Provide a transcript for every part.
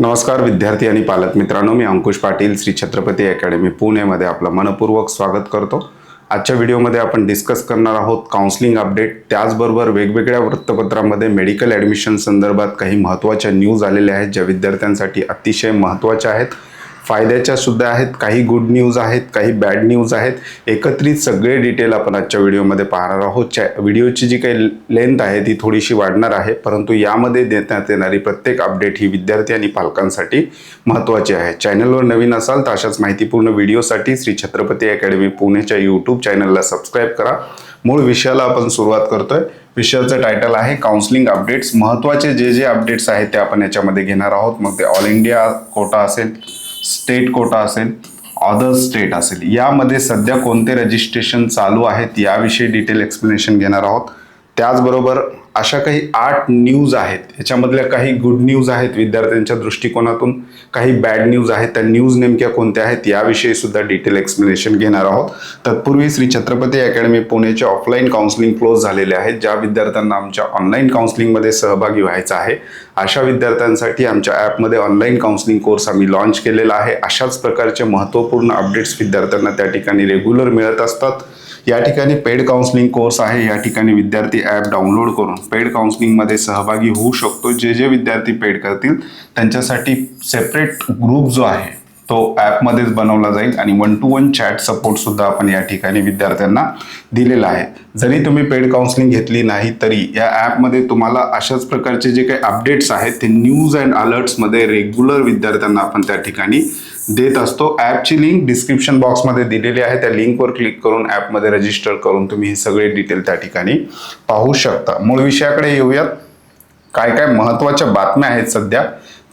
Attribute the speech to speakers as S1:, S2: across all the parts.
S1: नमस्कार विद्यार्थी आणि पालक मित्रांनो मी अंकुश पाटील श्री छत्रपती अकॅडमी पुणेमध्ये आपलं मनपूर्वक स्वागत करतो. आजच्या व्हिडिओमध्ये आपण डिस्कस करणार आहोत काउन्सिलिंग अपडेट त्याचबरोबर वेगवेगळ्या वृत्तपत्रांमध्ये मेडिकल ॲडमिशन संदर्भात काही महत्त्वाच्या न्यूज आलेल्या आहेत ज्या विद्यार्थ्यांसाठी अतिशय महत्त्वाच्या आहेत. फायद्याच्या सुद्धा आहेत काही गुड न्यूज आहेत काही बॅड न्यूज आहेत. एकत्रित सगळे डिटेल आपण आजच्या व्हिडिओमध्ये पाहणार आहोत. चॅ व्हिडिओची जी काही लेंथ आहे ती थोडीशी वाढणार आहे. परंतु यामध्ये देण्यात येणारी प्रत्येक अपडेट ही विद्यार्थी आणि पालकांसाठी महत्त्वाची आहे. चॅनलवर नवीन असाल तर अशाच माहितीपूर्ण व्हिडिओसाठी श्री छत्रपती अकॅडमी पुणेच्या यूट्यूब चॅनलला सबस्क्राईब करा. मूळ विषयाला आपण सुरुवात करतोय. विषयाचं टायटल आहे काउन्सिलिंग अपडेट्स महत्त्वाचे जे जे अपडेट्स आहेत ते आपण याच्यामध्ये घेणार आहोत. मग ते ऑल इंडिया कोटा असेल स्टेट कोटा असेल अदर स्टेट असेल. यामध्ये सध्या कोणते रजिस्ट्रेशन चालू आहेत याविषयी डिटेल एक्सप्लेनेशन घेणार आहोत. त्याचबरोबर अशा काही आठ न्यूज आहेत याच्यामधल्या काही गुड न्यूज आहेत विद्यार्थ्यांच्या दृष्टिकोनातून काही बॅड न्यूज आहेत त्या न्यूज नेमक्या कोणत्या आहेत याविषयी सुद्धा डिटेल एक्सप्लेनेशन घेणार आहोत. तत्पूर्वी श्री छत्रपती अकॅडमी पुणेचे ऑफलाईन काउन्सिलिंग क्लोज झालेले आहेत ज्या विद्यार्थ्यांना आमच्या ऑनलाईन काउन्सिलिंगमध्ये सहभागी व्हायचं आहे. अशा विद्यार्थ्यांसाठी आमच्या ॲपमध्ये ऑनलाईन काउन्सिलिंग कोर्स आम्ही लॉन्च केलेला आहे. अशाच प्रकारचे महत्त्वपूर्ण अपडेट्स विद्यार्थ्यांना त्या ठिकाणी रेग्युलर मिळत असतात. या ठिकाणी पेड काउन्सिलिंग कोर्स आहे. या ठिकाणी विद्यार्थी ॲप डाउनलोड करून पेड काउन्सिलिंगमध्ये सहभागी होऊ शकतो. जे जे विद्यार्थी पेड करतील त्यांच्यासाठी सेपरेट ग्रुप जो आहे तो ॲपमध्येच बनवला जाईल आणि one to one chat support सुद्धा आपण या ठिकाणी विद्यार्थ्यांना दिलेला आहे. जरी तुम्ही पेड काउन्सिलिंग घेतली नाही तरी या ॲपमध्ये तुम्हाला अशाच प्रकारचे जे काही अपडेट्स आहेत ते न्यूज अँड अलर्ट्समध्ये रेग्युलर विद्यार्थ्यांना आपण त्या ठिकाणी देत असतो. ॲपची लिंक डिस्क्रिप्शन बॉक्समध्ये दिलेली आहे. त्या लिंकवर क्लिक करून ॲपमध्ये रजिस्टर करून तुम्ही हे सगळे डिटेल त्या ठिकाणी पाहू शकता. मूळ विषयाकडे येऊयात. काय काय महत्त्वाच्या बातम्या आहेत सध्या?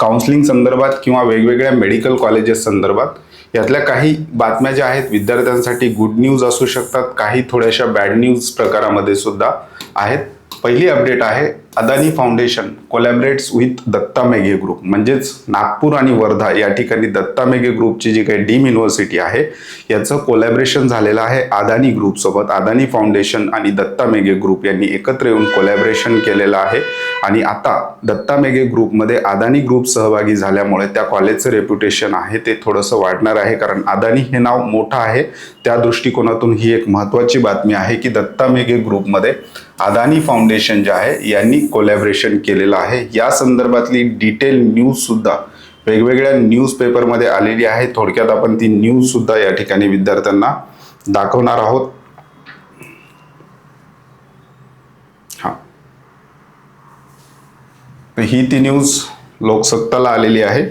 S1: काउन्सिलिंग संदर्भात किंवा वेगवेगळ्या मेडिकल कॉलेजेस संदर्भात यातल्या काही बातम्या ज्या आहेत विद्यार्थ्यांसाठी गुड न्यूज असू शकतात काही थोड्याशा बॅड न्यूज प्रकारामध्ये सुद्धा आहेत. पहिली अपडेट आहे Adani foundation collaborates with Datta Meghe group म्हणजेच नागपूर आणि वर्धा या ठिकाणी दत्ता मेघे ग्रुपची जी काही डीम युनिव्हर्सिटी आहे याचं कोलॅबरेशन झालेलं आहे अदानी ग्रुपसोबत अदानी फाउंडेशन आणि दत्ता मेघे ग्रुप यांनी एकत्र येऊन कोलॅबरेशन केलेलं आहे. आणि आता दत्ता मेघे ग्रुपमध्ये अदानी ग्रुप सहभागी झाल्यामुळे त्या कॉलेजचं रेप्युटेशन आहे ते थोडंसं वाढणार आहे. कारण अदानी हे नाव मोठं आहे. त्या दृष्टिकोनातून ही एक महत्त्वाची बातमी आहे की दत्ता मेघे ग्रुपमध्ये अदानी फाउंडेशन जे आहे यांनी कोलॅबरेशन केलेलं आहे. या संदर्भातली डिटेल न्यूजसुद्धा वेगवेगळ्या न्यूजपेपरमध्ये आलेली आहे. थोडक्यात आपण ती न्यूजसुद्धा या ठिकाणी विद्यार्थ्यांना दाखवणार आहोत. तर ही ती न्यूज लोकसत्ताला आलेली आहे.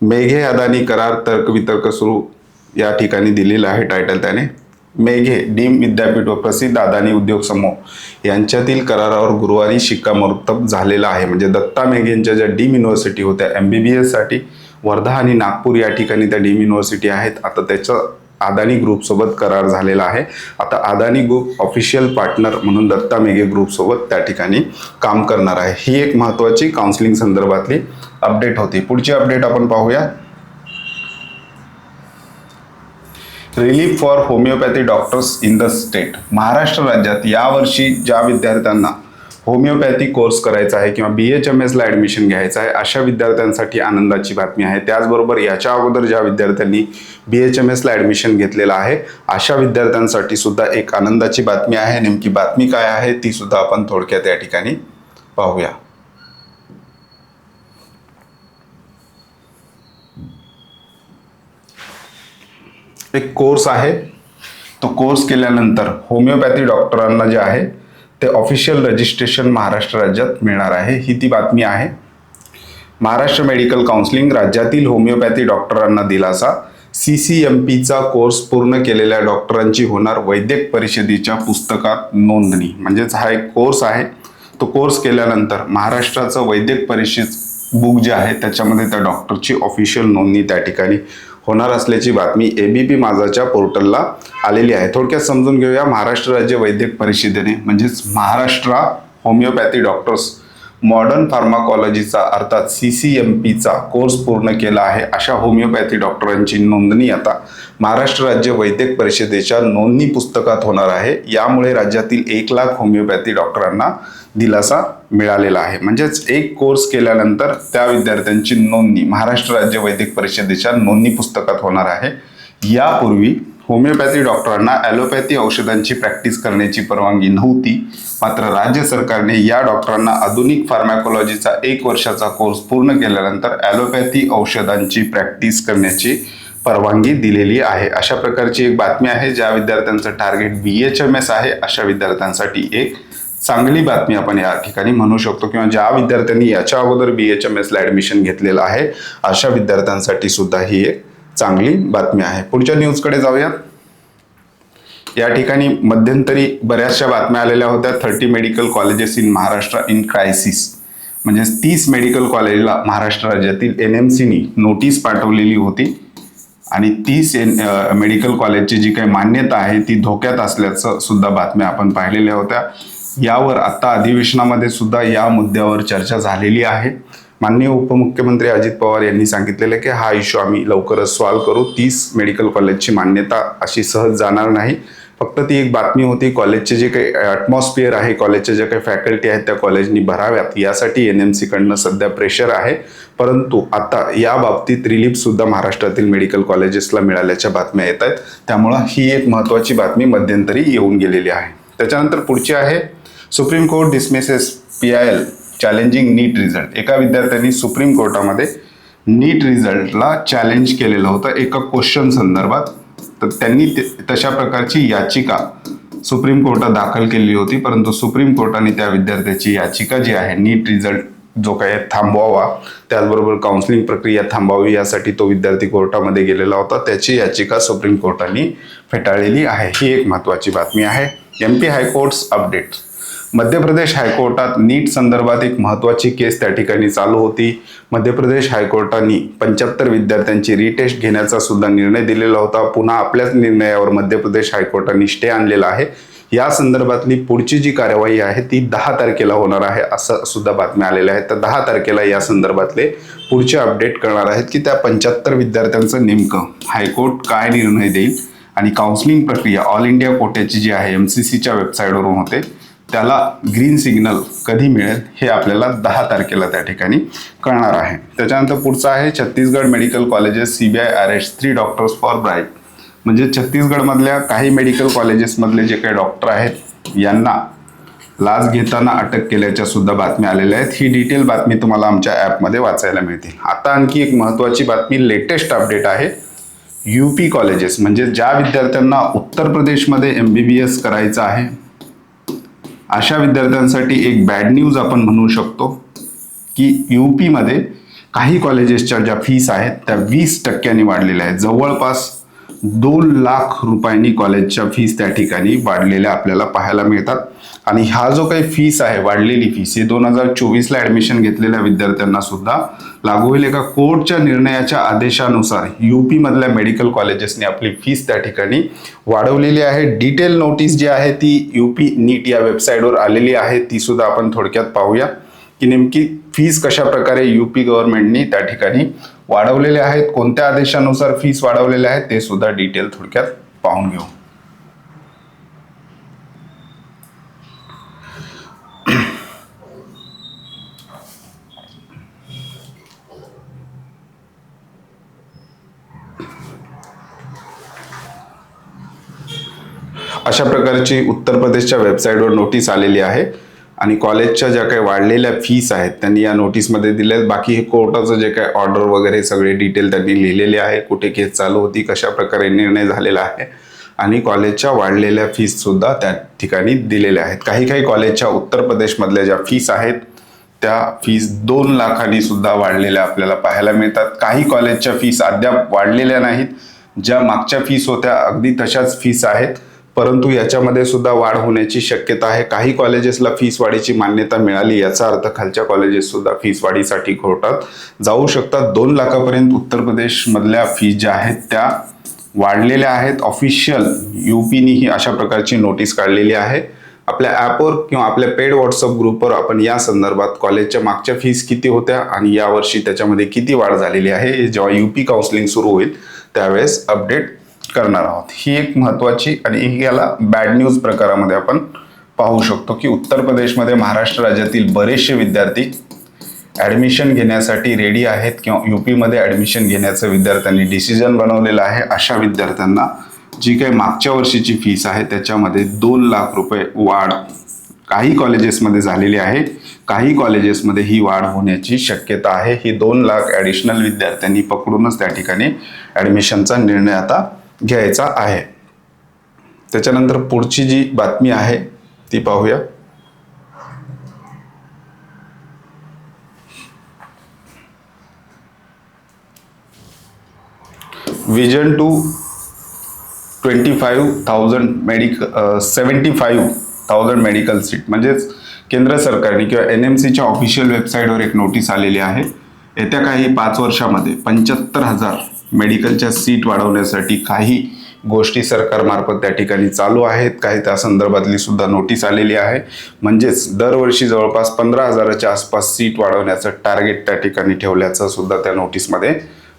S1: मेघे अदानी करार तर्कवितर्क सुरू या ठिकाणी दिलेलं आहे टायटल त्याने. मेघे डीम विद्यापीठ व प्रसिद्ध अदानी उद्योग समूह यांच्यातील करारावर गुरुवारी शिक्कामोर्तब झालेला आहे. म्हणजे दत्ता मेघेंच्या ज्या डीम युनिव्हर्सिटी होत्या एम बी बी एससाठी वर्धा आणि नागपूर या ठिकाणी त्या डीम युनिव्हर्सिटी आहेत. आता त्याचं अदानी ग्रुपसोबत करार झालेला आहे. आता अदानी ग्रुप ऑफिशियल पार्टनर म्हणून दत्ता मेघे ग्रुपसोबत त्या ठिकाणी काम करणार आहे. ही एक महत्त्वाची काउन्सिलिंग संदर्भातली अपडेट होती. पुढची अपडेट आपण पाहूया. Relief for homeopathy doctors in the state Maharashtra राज्यात यावर्षी ज्या विद्यार्थ्यांना होमिओपॅथी कोर्स करायचा आहे किंवा बी एच एम एसला ॲडमिशन घ्यायचं आहे अशा विद्यार्थ्यांसाठी आनंदाची बातमी आहे. त्याचबरोबर याच्या अगोदर ज्या विद्यार्थ्यांनी बी एच एम एसला ॲडमिशन घेतलेलं आहे अशा विद्यार्थ्यांसाठी सुद्धा एक आनंदाची बातमी आहे. नेमकी बातमी काय आहे ती सुद्धा आपण थोडक्यात या ठिकाणी पाहूया. एक कोर्स आहे. तो कोर्स केल्यानंतर होमिओपॅथी डॉक्टरांना जे आहे ते ऑफिशियल रजिस्ट्रेशन महाराष्ट्र राज्यात मिळणार आहे. ही ती बातमी आहे. महाराष्ट्र मेडिकल काउन्सिलिंग राज्यातील होमिओपॅथी डॉक्टरांना दिलासा. सी सी एम पीचा कोर्स पूर्ण केलेल्या डॉक्टरांची होणार वैद्यक परिषदेच्या पुस्तकात नोंदणी. म्हणजेच हा एक कोर्स आहे. तो कोर्स केल्यानंतर महाराष्ट्राचं वैद्यक परिषद बुक जे आहे त्याच्यामध्ये त्या डॉक्टरची ऑफिशियल नोंदणी त्या ठिकाणी होणार असल्याची बातमी एबीपी माझाच्या पोर्टलला आलेली आहे. थोडक्यात समजून घेऊया महाराष्ट्र राज्य वैद्यक परिषदेने म्हणजेच महाराष्ट्र होमिओपॅथी डॉक्टर्स मॉडर्न फार्माकॉलॉजीचा अर्थात सी सी एम पीचा कोर्स पूर्ण केला आहे. अशा होमिओपॅथी डॉक्टरांची नोंदणी आता महाराष्ट्र राज्य वैद्यक परिषदेच्या नोंदणी पुस्तकात होणार आहे. यामुळे राज्यातील एक लाख होमिओपॅथी डॉक्टरांना दिलासा मिळालेला आहे. म्हणजेच एक कोर्स केल्यानंतर त्या विद्यार्थ्यांची नोंदणी महाराष्ट्र राज्य वैद्यक परिषदेच्या नोंदणी पुस्तकात होणार आहे. यापूर्वी होमिओपॅथी डॉक्टरांना ॲलोपॅथी औषधांची प्रॅक्टिस करण्याची परवानगी नव्हती. मात्र राज्य सरकारने या डॉक्टरांना आधुनिक फार्मॅकॉलॉजीचा एक वर्षाचा कोर्स पूर्ण केल्यानंतर ॲलोपॅथी औषधांची प्रॅक्टिस करण्याची परवानगी दिलेली आहे. अशा प्रकारची एक बातमी आहे ज्या विद्यार्थ्यांचं target B H M S आहे. अशा विद्यार्थ्यांसाठी एक चांगली बातमी आपण या ठिकाणी म्हणू शकतो किंवा ज्या विद्यार्थ्यांनी याच्या अगोदर बी एच एम एसला ॲडमिशन घेतलेलं आहे अशा विद्यार्थ्यांसाठी सुद्धा ही एक चांगली बातमी आहे. पुढच्या न्यूजकडे जाऊयात. या ठिकाणी मध्यंतरी बऱ्याचशा बातम्या आलेल्या होत्या. Thirty medical colleges in Maharashtra in crisis म्हणजेच तीस मेडिकल कॉलेजला महाराष्ट्र राज्यातील एन एम सीनी नोटीस पाठवलेली होती. आणि तीस एन मेडिकल कॉलेजची जी काही मान्यता आहे ती धोक्यात असल्याचं सुद्धा बातम्या आपण पाहिलेल्या होत्या. यावर आत्ता अधिवेशनामध्ये सुद्धा या मुद्द्यावर चर्चा झालेली आहे. माननीय उपमुख्यमंत्री अजित पवार यांनी सांगितलेलं की हा इश्यू आम्ही लवकरच सॉल्व्ह करू. तीस मेडिकल कॉलेजची मान्यता अशी सहज जाणार नाही. फक्त ती एक बातमी होती कॉलेजचे जे काही ॲटमॉस्फिअर आहे कॉलेजच्या ज्या काही फॅकल्टी आहेत त्या कॉलेजनी भराव्यात. यासाठी एन एम सीकडनं सध्या प्रेशर आहे. परंतु आता या बाबतीत रिलीफसुद्धा महाराष्ट्रातील मेडिकल कॉलेजेसला मिळाल्याच्या बातम्या येत आहेत. त्यामुळं ही एक महत्त्वाची बातमी मध्यंतरी येऊन गेलेली आहे. त्याच्यानंतर पुढची आहे Supreme Court dismisses P I L challenging NEET result एका विद्यार्थ्यांनी सुप्रीम कोर्टामध्ये नीट रिझल्टला चॅलेंज केलेलं होतं एका क्वेश्चन संदर्भात. तर त्यांनी तशा प्रकारची याचिका सुप्रीम कोर्टात दाखल केली होती परंतु सुप्रीम कोर्टाने त्या विद्यार्थ्याची याचिका जी आहे नीट रिझल्ट जो काय आहे थांबवावा. त्याचबरोबर काउन्सिलिंग प्रक्रिया थांबावी यासाठी तो विद्यार्थी कोर्टामध्ये गेलेला होता. त्याची याचिका सुप्रीम कोर्टाने फेटाळलेली आहे. ही एक महत्त्वाची बातमी आहे. M P high courts update Madhya Pradesh हायकोर्टात नीट संदर्भात एक महत्त्वाची केस त्या ठिकाणी चालू होती. मध्य प्रदेश हायकोर्टाने पंच्याहत्तर विद्यार्थ्यांची रिटेस्ट घेण्याचा सुद्धा निर्णय दिलेला होता. पुन्हा आपल्याच निर्णयावर मध्य प्रदेश हायकोर्टाने स्टे आणलेला आहे. या संदर्भातली पुढची जी कार्यवाही आहे ती दहा तारखेला होणार आहे असं सुद्धा बातम्या आलेल्या आहेत. तर दहा तारखेला या संदर्भातले पुढचे अपडेट करणार आहेत की त्या पंच्याहत्तर विद्यार्थ्यांचं नेमकं हायकोर्ट काय निर्णय देईल आणि काउन्सिलिंग प्रक्रिया ऑल इंडिया कोट्याची जी आहे एम सी सीच्या वेबसाईटवरून होते. त्याला ग्रीन सिग्नल कधी मिळेल हे आपल्याला दहा तारखेला त्या ठिकाणी कळणार आहे. त्याच्यानंतर पुढचं आहे Chhattisgarh medical colleges C B I arrest three doctors for bribe म्हणजे छत्तीसगडमधल्या काही मेडिकल कॉलेजेसमधले जे काही डॉक्टर आहेत यांना लाच घेताना अटक केल्याच्या सुद्धा बातम्या आलेल्या आहेत. ही डिटेल बातमी तुम्हाला आमच्या ॲपमध्ये वाचायला मिळतील. आता आणखी एक महत्त्वाची बातमी लेटेस्ट अपडेट आहे. यू पी कॉलेजेस म्हणजे ज्या विद्यार्थ्यांना उत्तर प्रदेशमध्ये एम बी बी एस करायचं आहे अशा विद्यार्थ्यांसाठी एक बॅड न्यूज आपण म्हणू शकतो की यू पीमध्ये काही कॉलेजेसच्या ज्या फीस आहेत त्या वीस टक्क्यांनी वाढलेल्या आहेत. जवळपास दोन लाख रुपयांनी कॉलेजच्या फीस त्या ठिकाणी वाढलेल्या आपल्याला पाहायला मिळतात. आणि हा जो काही फीस आहे वाढलेली फीस ही दोन हजार चोवीसला ॲडमिशन घेतलेल्या विद्यार्थ्यांना सुद्धा लागू होईल. एका कोर्टच्या निर्णयाच्या आदेशानुसार यू पीमधल्या मेडिकल कॉलेजेसने आपली फीस त्या ठिकाणी वाढवलेली आहे. डिटेल नोटीस जी आहे ती यू पी नीट या वेबसाईटवर आलेली आहे. ती सुद्धा आपण थोडक्यात पाहूया की नेमकी फीस कशा प्रकारे यू पी गव्हर्नमेंटनी त्या ठिकाणी वाढवलेले आहेत. कोणत्या आदेशानुसार फीस वाढवलेल्या आहेत ते सुद्धा डिटेल थोडक्यात पाहून घेऊ. अशा प्रकारची उत्तर प्रदेशच्या वेबसाईटवर नोटीस आलेली आहे. आणि कॉलेजच्या ज्या काही वाढलेल्या फीस आहेत त्यांनी या नोटीसमध्ये दिल्या आहेत बाकी हे कोर्टाचं जे काही ऑर्डर वगैरे सगळे डिटेल त्यांनी लिहिलेले आहे कुठे केस चालू होती कशा प्रकारे निर्णय झालेला आहे आणि कॉलेजच्या वाढलेल्या फीससुद्धा त्या ठिकाणी दिलेल्या आहेत. काही काही कॉलेजच्या उत्तर प्रदेशमधल्या ज्या फीस आहेत त्या फीस दोन लाखांनी सुद्धा वाढलेल्या आपल्याला पाहायला मिळतात. काही कॉलेजच्या फीस अद्याप वाढलेल्या नाहीत. ज्या मागच्या फीस होत्या अगदी तशाच फीस आहेत. परंतु याच्यामध्ये सुद्धा वाढ होण्याची शक्यता आहे. काही कॉलेजेसला फीस वाढीची मान्यता मिळाली याचा अर्थ खालच्या कॉलेजेस सुद्धा फीस वाढीसाठी कोर्टात जाऊ शकतात. दोन लाखापर्यंत उत्तर प्रदेशमधल्या फी ज्या आहेत त्या वाढलेल्या आहेत. ऑफिशियल यू ही अशा प्रकारची नोटीस काढलेली आहे. आपल्या ॲपवर किंवा आपल्या पेड व्हॉट्सअप ग्रुपवर आपण या संदर्भात कॉलेजच्या मागच्या फीस किती होत्या आणि यावर्षी त्याच्यामध्ये किती वाढ झालेली आहे हे जेव्हा यू पी काउन्सिलिंग सुरू होईल त्यावेळेस अपडेट करणार आहोत. ही एक महत्त्वाची आणि याला बॅड न्यूज प्रकारामध्ये आपण पाहू शकतो की उत्तर प्रदेशमध्ये महाराष्ट्र राज्यातील बरेचसे विद्यार्थी ॲडमिशन घेण्यासाठी रेडी आहेत किंवा यू पीमध्ये ॲडमिशन घेण्याचं विद्यार्थ्यांनी डिसिजन बनवलेलं आहे. अशा विद्यार्थ्यांना जी काही मागच्या वर्षीची फीस आहे त्याच्यामध्ये दोन लाख रुपये वाढ काही कॉलेजेसमध्ये झालेली आहे. काही कॉलेजेसमध्ये ही वाढ होण्याची शक्यता आहे. ही दोन लाख ॲडिशनल विद्यार्थ्यांनी पकडूनच त्या ठिकाणी ॲडमिशनचा निर्णय आता घ्यायचा आहे. त्याच्यानंतर पुढची जी बातमी आहे ती पाहूया. Vision two twenty five thousand medic seventy five thousand medical seat म्हणजेच केंद्र सरकारने किंवा एन एम सीच्या ऑफिशियल वेबसाईटवर एक नोटीस आलेली आहे. येत्या काही पाच वर्षामध्ये पंच्याहत्तर हजार मेडिकलच्या सीट वाढवण्यासाठी काही गोष्टी सरकारमार्फत त्या ठिकाणी चालू आहेत. काही त्या संदर्भातली सुद्धा नोटीस आलेली आहे. म्हणजेच दरवर्षी जवळपास पंधरा हजाराच्या आसपास सीट वाढवण्याचं टार्गेट त्या ठिकाणी ठेवल्याचं सुद्धा त्या नोटीसमध्ये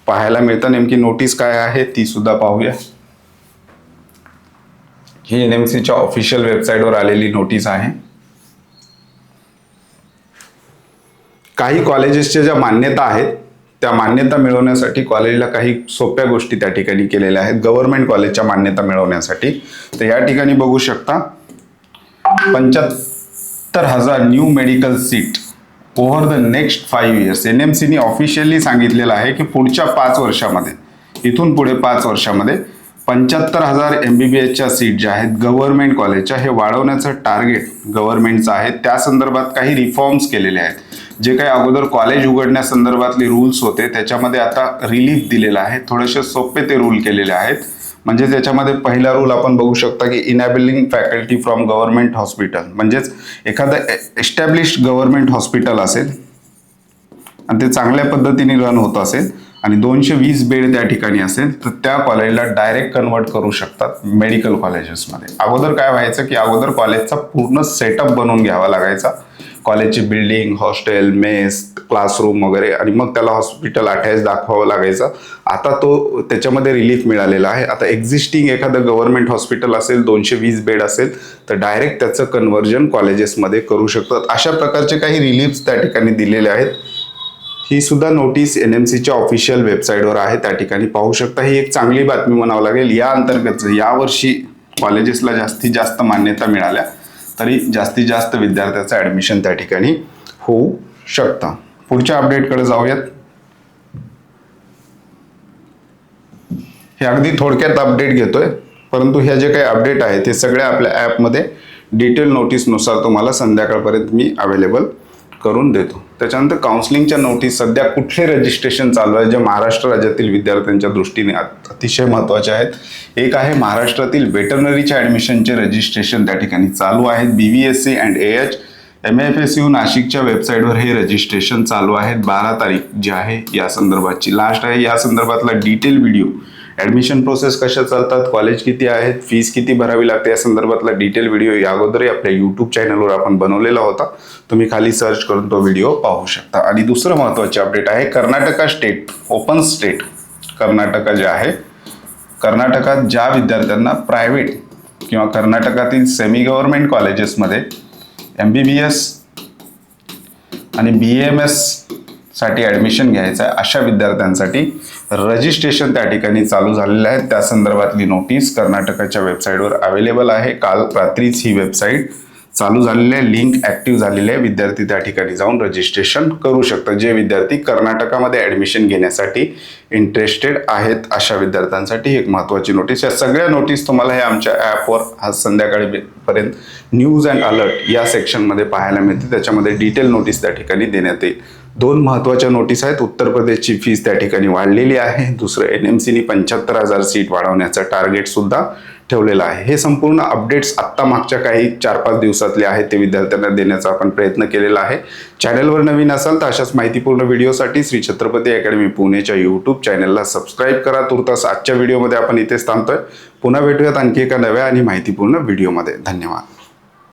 S1: पाहायला मिळतं. नेमकी नोटीस काय आहे ती सुद्धा पाहूया. ही एन एम सीच्या ऑफिशियल वेबसाईटवर आलेली नोटीस आहे. काही कॉलेजेसच्या ज्या मान्यता आहेत त्या मान्यता मिळवण्यासाठी कॉलेजला काही सोप्या गोष्टी त्या ठिकाणी केलेल्या आहेत. गव्हर्नमेंट कॉलेजच्या मान्यता मिळवण्यासाठी. तर या ठिकाणी बघू शकता पंच्याहत्तर हजार new medical seat over the next five years N M सीनी ऑफिशियली सांगितलेलं आहे की पुढच्या पाच वर्षामध्ये इथून पुढे पाच वर्षामध्ये पंच्याहत्तर हजार एम बी बी एसच्या सीट ज्या आहेत गव्हर्नमेंट कॉलेजच्या हे वाढवण्याचं टार्गेट गव्हर्नमेंटचं आहे. त्या संदर्भात काही रिफॉर्म्स केलेले आहेत. जे काही अगोदर कॉलेज उघडण्यासंदर्भातले रूल्स होते त्याच्यामध्ये आता रिलीफ दिलेला आहे. थोडेसे सोपे ते रूल केलेले आहेत. म्हणजे त्याच्यामध्ये पहिला रूल आपण बघू शकता की enabling faculty from government hospital म्हणजेच एखादं एस्टॅब्लिश गव्हर्नमेंट हॉस्पिटल असेल आणि ते चांगल्या पद्धतीने रन होत असेल आणि दोनशे वीस बेड त्या ठिकाणी असेल तर त्या कॉलेजला डायरेक्ट कन्वर्ट करू शकतात मेडिकल कॉलेजेसमध्ये अगोदर काय व्हायचं की अगोदर कॉलेजचा पूर्ण सेटअप बनवून घ्यावा लागायचा. कॉलेजची बिल्डिंग हॉस्टेल मेस क्लासरूम वगैरे आणि मग त्याला हॉस्पिटल अटॅच दाखवावं लागायचं. आता तो त्याच्यामध्ये रिलीफ मिळालेला आहे. आता एक्झिस्टिंग एखादं गव्हर्नमेंट हॉस्पिटल असेल दोनशे वीस बेड असेल तर डायरेक्ट त्याचं कन्व्हर्जन कॉलेजेसमध्ये करू शकतात. अशा प्रकारचे काही रिलीफ्स त्या ठिकाणी दिलेले आहेत. ही सुद्धा नोटीस एन एम सीच्या ऑफिशियल वेबसाईटवर आहे. त्या ठिकाणी पाहू शकता. ही एक चांगली बातमी म्हणावं लागेल. या अंतर्गत यावर्षी कॉलेजेसला जास्तीत जास्त मान्यता मिळाल्या. तरी जास्तीत जास्त विद्यार्थ्याचं ॲडमिशन त्या ठिकाणी होऊ शकतं. पुढच्या अपडेटकडे जाऊयात. हे अगदी थोडक्यात अपडेट घेतोय परंतु ह्या जे काही अपडेट आहे ते सगळ्या आपल्या ॲपमध्ये डिटेल नोटीसनुसार तुम्हाला संध्याकाळपर्यंत मी अवेलेबल करून देतो. त्याच्यानंतर काउन्सिलिंगच्या नोटीस सध्या कुठले रजिस्ट्रेशन चालू आहे जे महाराष्ट्र राज्यातील विद्यार्थ्यांच्या दृष्टीने अतिशय महत्त्वाचे आहेत. एक आहे महाराष्ट्रातील वेटरनरीच्या ॲडमिशनचे रजिस्ट्रेशन त्या ठिकाणी चालू आहेत. B V S C and A H M F S U नाशिकच्या वेबसाईटवर हे रजिस्ट्रेशन चालू आहेत. बारा तारीख जी आहे या संदर्भातची लास्ट आहे या संदर्भातला डिटेल व्हिडिओ ॲडमिशन प्रोसेस कशा चालतात? कॉलेज किती आहेत? फीस किती भरावी लागते? या संदर्भातला डिटेल व्हिडिओ या अगोदरही आपल्या यूट्यूब चॅनलवर आपण बनवलेला होता. तुम्ही खाली सर्च करून तो व्हिडिओ पाहू शकता. आणि दुसरं महत्त्वाचे अपडेट आहे Karnataka state open state Karnataka जे आहे कर्नाटकात ज्या विद्यार्थ्यांना प्रायव्हेट किंवा कर्नाटकातील सेमी गव्हर्नमेंट कॉलेजेसमध्ये एम बी बी एस आणि बी एम एससाठी ॲडमिशन घ्यायचं आहे अशा विद्यार्थ्यांसाठी रजिस्ट्रेशन त्या ठिकाणी चालू झालेलं आहे. त्या संदर्भातली नोटीस कर्नाटकाच्या वेबसाईटवर अवेलेबल आहे. काल रात्रीच ही वेबसाईट चालू झालेली आहे. लिंक ॲक्टिव्ह झालेली आहे. विद्यार्थी त्या ठिकाणी जाऊन रजिस्ट्रेशन करू शकतात. जे विद्यार्थी कर्नाटकामध्ये ॲडमिशन घेण्यासाठी इंटरेस्टेड आहेत अशा विद्यार्थ्यांसाठी एक महत्त्वाची नोटीस या सगळ्या नोटीस तुम्हाला हे आमच्या ॲपवर आज संध्याकाळी पर्यंत न्यूज अँड अलर्ट या सेक्शनमध्ये पाहायला मिळते त्याच्यामध्ये डिटेल नोटीस त्या ठिकाणी देण्यात येईल. दोन महत्त्वाच्या नोटीस आहेत. उत्तर प्रदेशची फीस त्या ठिकाणी वाढलेली आहे. दुसरं एन एम सीनी पंच्याहत्तर हजार सीट वाढवण्याचं टार्गेट सुद्धा ठेवलेलं आहे. हे संपूर्ण अपडेट्स आत्ता मागच्या काही चार पाच दिवसातले आहेत ते विद्यार्थ्यांना देण्याचा आपण प्रयत्न केलेला आहे. चॅनलवर नवीन असाल तर अशाच माहितीपूर्ण व्हिडिओसाठी श्री छत्रपती अकॅडमी पुणेच्या यूट्यूब चॅनलला सबस्क्राईब करा. तुर्तास आजच्या व्हिडिओमध्ये आपण इथेच थांबतोय. पुन्हा भेटूयात आणखी एका नव्या आणि माहितीपूर्ण व्हिडिओमध्ये धन्यवाद.